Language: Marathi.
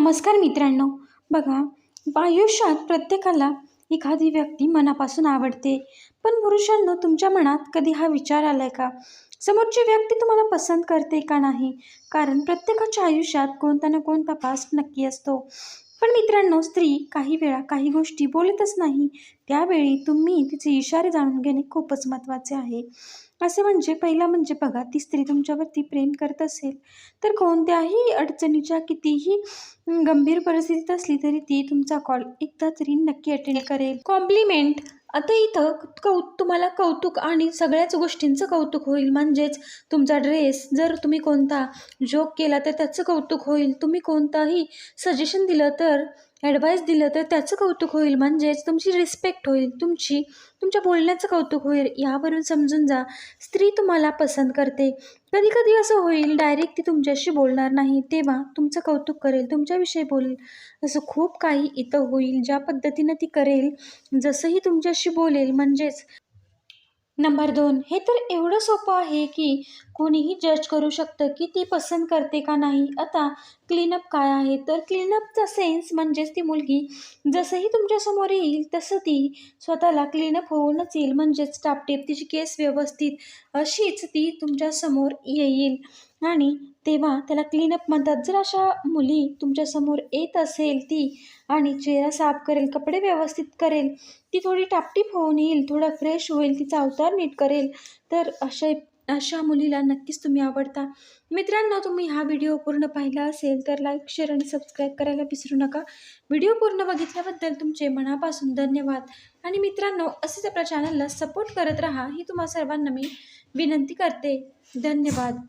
नमस्कार मित्रांनो. बघा आयुष्यात प्रत्येकाला एखादी व्यक्ती मनापासून आवडते. पण पुरुषांनो तुमच्या मनात कधी हा विचार आलाय का? समोरची व्यक्ती तुम्हाला पसंत करते का नाही? कारण प्रत्येकाच्या आयुष्यात कोणता ना कोणता पास्ट नक्की असतो. पण मित्रांनो स्त्री काही वेळा काही गोष्टी बोलतच नाही. त्यावेळी तुम्ही तिचे इशारे जाणून घेणे खूपच महत्त्वाचे आहे. असं म्हणजे पहिला म्हणजे बघा ती स्त्री तुमच्यावरती प्रेम करत असेल तर कोणत्याही अडचणीच्या कितीही गंभीर परिस्थितीत असली तरी ती तुमचा कॉल एकदा तरी नक्की अटेंड करेल. कॉम्प्लिमेंट आता इथं कौ तुम्हाला कौतुक आणि सगळ्याच गोष्टींचं कौतुक होईल. म्हणजेच तुमचा ड्रेस जर तुम्ही कोणता जोक केला तर त्याचं कौतुक होईल. तुम्ही कोणताही सजेशन दिलं तर ॲडवाईस दिलं तर त्याचं कौतुक होईल म्हणजेच तुमची रिस्पेक्ट होईल तुमची तुमच्या बोलण्याचं कौतुक होईल यावरून समजून जा. स्त्री तुम्हाला पसंत करते. कधी कधी असं होईल डायरेक्ट ती तुमच्याशी बोलणार नाही तेव्हा तुमचं कौतुक करेल तुमच्याविषयी बोलेल. असं खूप काही इथं होईल ज्या पद्धतीनं ती करेल जसंही तुमच्याशी बोलेल म्हणजेच नंबर दोन हे तर एवढं सोपं आहे की कोणीही जज करू शकतं की ती पसंत करते का नाही. आता क्लीनअप काय आहे? तर क्लीनअपचा सेन्स म्हणजेच ती मुलगी जसंही तुमच्यासमोर येईल तसं ती स्वतःला क्लीनअप होऊनच येईल. म्हणजेच टापटेप तिची केस व्यवस्थित अशीच ती तुमच्यासमोर येईल. आणि तेव्हा त्याला क्लीनअप म्हणतात जर अशा मुली तुमच्यासमोर येत असेल ती आणि चेहरा साफ करेल कपडे व्यवस्थित करेल ती थोडी टापटीप होऊन येईल थोडं फ्रेश होईल तिचा अवतार नीट करेल तर अशा अशा मुलीला नक्कीच तुम्ही आवडता. मित्रांनो तुम्ही हा व्हिडिओ पूर्ण पाहिला असेल तर लाईक शेअर आणि सबस्क्राईब करायला विसरू नका. व्हिडिओ पूर्ण बघितल्याबद्दल तुमचे मनापासून धन्यवाद. आणि मित्रांनो असेच आपल्या चॅनलला सपोर्ट करत राहा ही तुम्हा सर्वांना मी विनंती करते. धन्यवाद.